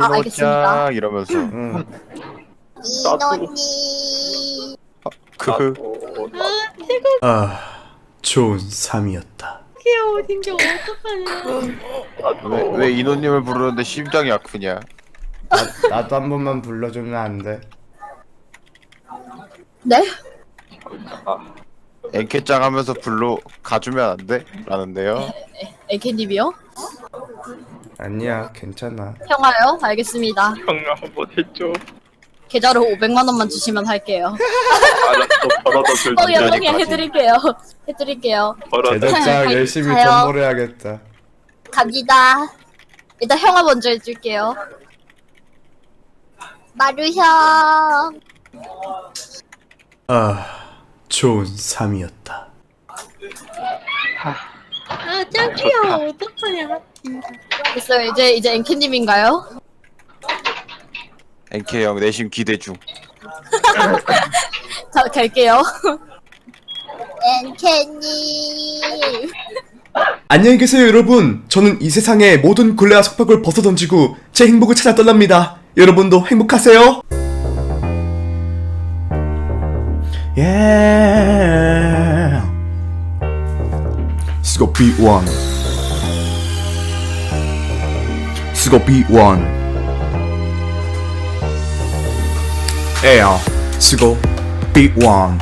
아, 알겠습니다. 이노짱 이러면서 응. 인원이 그 아, 좋은 삶이었다. 귀여워 진짜 어떡하냐 왜, 왜 이노님을 부르는데 심장이 아프냐? 나, 나도 한 번만 불러주면 안 돼? 네? 엔케짱 하면서 불러 가주면 안 돼? 라는데요. 에케님이요? 아니야, 괜찮아. 형아요? 알겠습니다. 형아 한번 해줘. 계좌로 500만 원만 주시면 할게요. 알았어 벌어다 줄 어, 야, 언제까지? 형이 해드릴게요. 해드릴게요. 벌어다. 제작자 네, 열심히 가요. 돈 벌어야겠다. 갑니다. 일단 형아 먼저 해줄게요. 마루 형. 아, 좋은 삶이었다. 아짱 귀여워 어떡하냐 진짜 됐어요. 이제 이제 엔케님인가요? 엔케 형 내심 기대 중. 자 갈게요. 엔케님. 안녕히 계세요, 여러분. 저는 이 세상의 모든 굴레와 속박을 벗어던지고 제 행복을 찾아 떠납니다. 여러분도 행복하세요. Yeah. 수고 B1. 수고 B1. 에어. 수고 B1.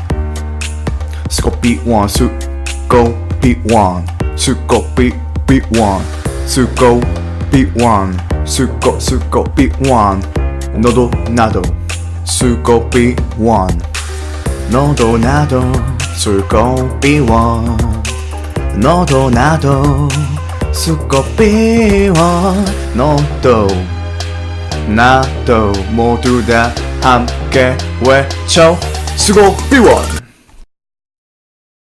수고 B1. 수고 B1. 수고 B B1. 수고 B1. 수고 수고 B1. 너도 나도 수고 B1. 너도 나도 수고 B1. 너도 나도 수고 B1. 너도 나도 모두 다 함께 외쳐 수고 B1.